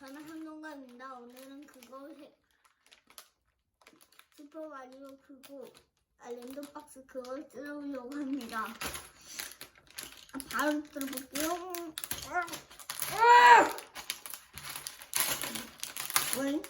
저는 한동가입니다. 오늘은 그거 해 슈퍼 마리오 그거 아 랜덤 박스 그걸 뜯어보려고 합니다. 아, 바로 뜯어볼게요. 왜?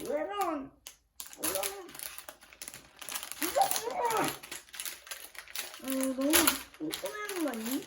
왜런? 왜런? 어, 너무 꼼꼼한 거 아니?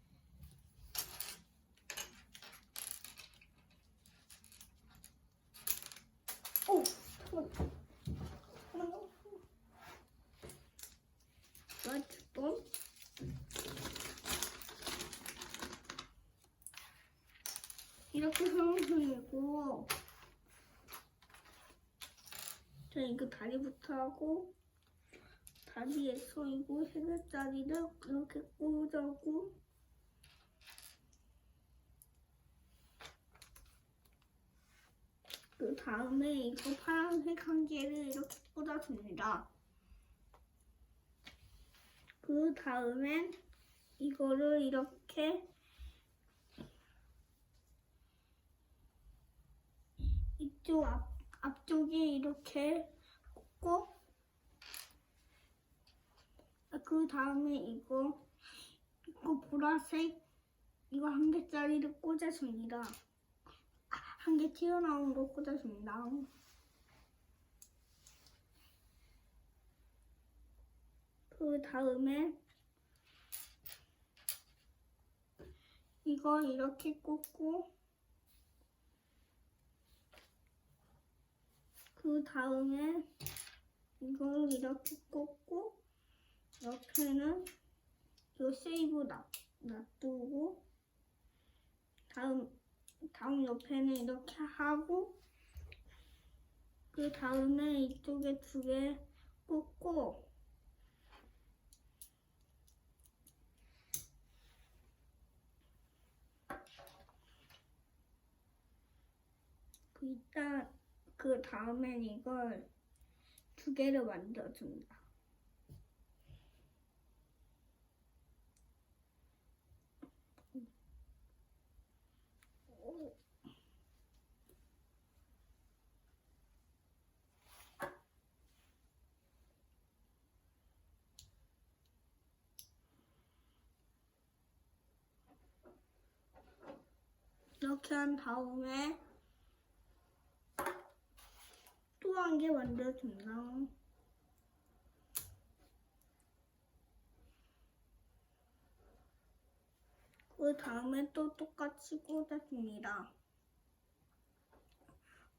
이렇게 사용성이고 자 이거 다리부터 하고 다리에 서 이거 세 개짜리를 이렇게 꽂아고 그 다음에 이거 파란색 한 개를 이렇게 꽂아줍니다. 그 다음엔 이거를 이렇게 이쪽 앞, 앞쪽에 이렇게 꽂고 아, 그 다음에 이거 이거 보라색 이거 한 개짜리를 꽂아줍니다. 한 개 튀어나온 거 꽂아줍니다. 그 다음에 이거 이렇게 꽂고 그 다음에 이걸 이렇게 꽂고 옆에는 요 세이브 놔, 놔두고 다음 다음 옆에는 이렇게 하고 그 다음에 이쪽에 두 개 꽂고 그 일단 그 다음엔 이걸 두 개를 만들어줍니다. 오. 이렇게 한 다음에 또 한 개 만들어줍니다. 그 다음에 또 똑같이 꽂아줍니다.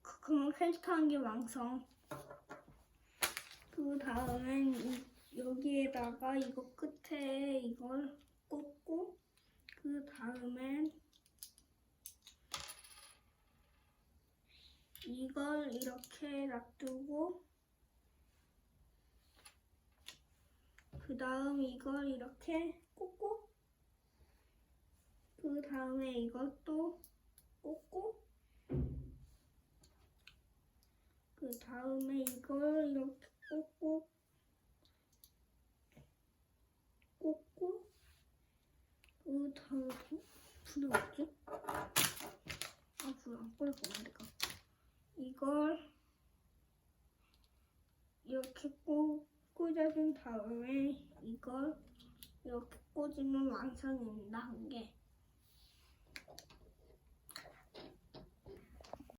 그- 그럼 퀘스트 한개 완성. 그 다음엔 이- 여기에다가 이거 끝에 이걸 꽂고 그 다음엔 이렇게 놔두고 그 다음 이걸 이렇게 꽂고 그 다음에 이것도 꽂고 그 다음에 이걸 이렇게 꽂고 꽂고 그 다음에 불이 없지? 아 불 안 꺼내서 안될까 이걸 이렇게 꽂, 꽂아준 다음에 이걸 이렇게 꽂으면 완성입니다. 한 개.